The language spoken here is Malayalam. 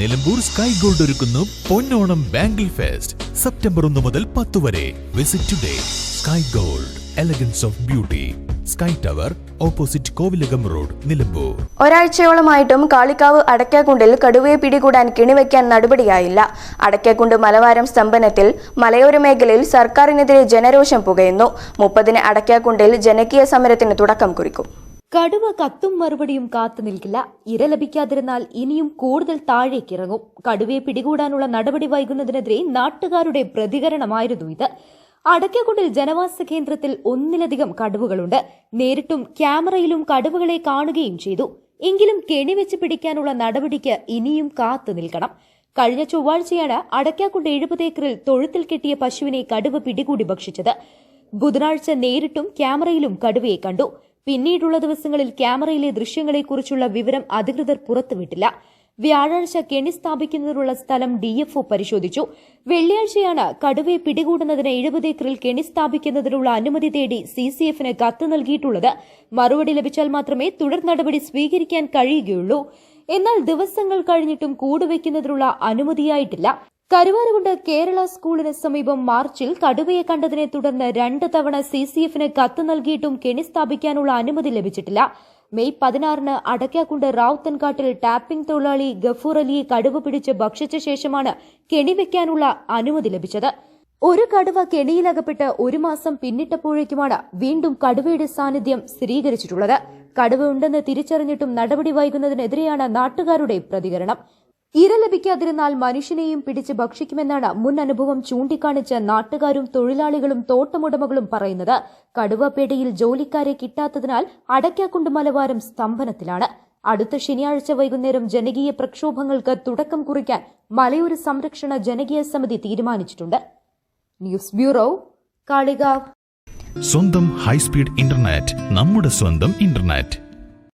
നിലമ്പൂർ സ്കൈ ഗോൾഡ് ഒരുക്കുന്നു പൊന്നോണം ബാംഗിൾ ഫെസ്റ്റ് സെപ്റ്റംബർ ഒന്ന് മുതൽ പത്ത് വരെ. Visit today Sky Gold elegance of beauty Sky tower opposite Kovilakam road Nilambur ഒരാഴ്ചയോളമായിട്ടും Kalikavu അടയ്ക്കാക്കുണ്ടിൽ കടുവയെ പിടികൂടാൻ കിണിവയ്ക്കാൻ നടപടിയായില്ല. അടയ്ക്കാക്കുണ്ട് മലവാരം സ്തംഭനത്തിൽ മലയോര മേഖലയിൽ സർക്കാരിനെതിരെ ജനരോഷം പുകയുന്നു. മുപ്പതിന് അടയ്ക്കാക്കുണ്ടിൽ ജനകീയ സമരത്തിന് തുടക്കം കുറിക്കും. കടുവ കത്തും മറുപടിയും കാത്തു നിൽക്കില്ല. ഇര ലഭിക്കാതിരുന്നാൽ ഇനിയും കൂടുതൽ താഴേക്കിറങ്ങും കടുവയെ പിടികൂടാനുള്ള നടപടി വൈകുന്നതിനെതിരെ നാട്ടുകാരുടെ പ്രതികരണമായിരുന്നു ഇത്. അടയ്ക്കക്കുണ്ടിൽ ജനവാസ കേന്ദ്രത്തിൽ ഒന്നിലധികം കടുവകളുണ്ട്. നേരിട്ടും ക്യാമറയിലും കടുവകളെ കാണുകയും ചെയ്തു. എങ്കിലും കെണിവെച്ച് പിടിക്കാനുള്ള നടപടിക്ക് ഇനിയും കാത്തു നിൽക്കണം. കഴിഞ്ഞ ചൊവ്വാഴ്ചയാണ് അടയ്ക്കാക്കുണ്ട് എഴുപത് ഏക്കറിൽ തൊഴുത്തിൽ കെട്ടിയ പശുവിനെ കടുവ പിടികൂടി ഭക്ഷിച്ചത്. ബുധനാഴ്ച നേരിട്ടും ക്യാമറയിലും കടുവയെ കണ്ടു. പിന്നീടുള്ള ദിവസങ്ങളിൽ ക്യാമറയിലെ ദൃശ്യങ്ങളെക്കുറിച്ചുള്ള വിവരം അധികൃതർ പുറത്തുവിട്ടില്ല. വ്യാഴാഴ്ച കെണി സ്ഥാപിക്കുന്നതിനുള്ള സ്ഥലം ഡിഎഫ്ഒ പരിശോധിച്ചു. വെള്ളിയാഴ്ചയാണ് കടുവയെ പിടികൂടുന്നതിന് എഴുപത് ഏക്കറിൽ കെണി സ്ഥാപിക്കുന്നതിനുള്ള അനുമതി തേടി സി സി എഫിന് കത്ത് നൽകിയിട്ടുള്ളത്. മറുപടി ലഭിച്ചാൽ മാത്രമേ തുടർ നടപടി സ്വീകരിക്കാൻ കഴിയുകയുള്ളൂ. എന്നാൽ ദിവസങ്ങൾ കഴിഞ്ഞിട്ടും കൂടുവയ്ക്കുന്നതിനുള്ള അനുമതിയായിട്ടില്ല. കരുവാരുകൊണ്ട് കേരള സ്കൂളിന് സമീപം മാർച്ചിൽ കടുവയെ കണ്ടതിനെ തുടർന്ന് രണ്ട് തവണ സി സി എഫിന് കത്ത് നൽകിയിട്ടും കെണി സ്ഥാപിക്കാനുള്ള അനുമതി ലഭിച്ചിട്ടില്ല. മെയ് പതിനാറിന് അടയ്ക്കാക്കുണ്ട് റാവുത്തൻകാട്ടിൽ ടാപ്പിംഗ് തൊഴിലാളി ഗഫൂർ അലിയെ കടുവ പിടിച്ച് ഭക്ഷിച്ച ശേഷമാണ് കെണി വെക്കാനുള്ള അനുമതി ലഭിച്ചത്. ഒരു കടുവ കെണിയിലകപ്പെട്ട് ഒരു മാസം പിന്നിട്ടപ്പോഴേക്കുമാണ് വീണ്ടും കടുവയുടെ സാന്നിധ്യം സ്ഥിരീകരിച്ചിട്ടുള്ളത്. കടുവ ഉണ്ടെന്ന് തിരിച്ചറിഞ്ഞിട്ടും നടപടി വൈകുന്നതിനെതിരെയാണ് നാട്ടുകാരുടെ പ്രതികരണം. ഇര ലഭിക്കാതിരുന്നാൽ മനുഷ്യനെയും പിടിച്ച് ഭക്ഷിക്കുമെന്നാണ് മുൻ അനുഭവം ചൂണ്ടിക്കാണിച്ച് നാട്ടുകാരും തൊഴിലാളികളും തോട്ടമുടമകളും പറയുന്നത്. കടുവപ്പേടയിൽ ജോലിക്കാരെ കിട്ടാത്തതിനാൽ അടയ്ക്കാക്കുണ്ട് മലവാരം സ്തംഭനത്തിലാണ്. അടുത്ത ശനിയാഴ്ച വൈകുന്നേരം ജനകീയ പ്രക്ഷോഭങ്ങൾക്ക് തുടക്കം കുറിക്കാൻ മലയൂർ സംരക്ഷണ ജനകീയ സമിതി തീരുമാനിച്ചിട്ടുണ്ട്. News bureau Kalikavu. സ്വന്തം ഹൈസ്പീഡ് ഇന്റർനെറ്റ് നമ്മുടെ സ്വന്തം ഇന്റർനെറ്റ്.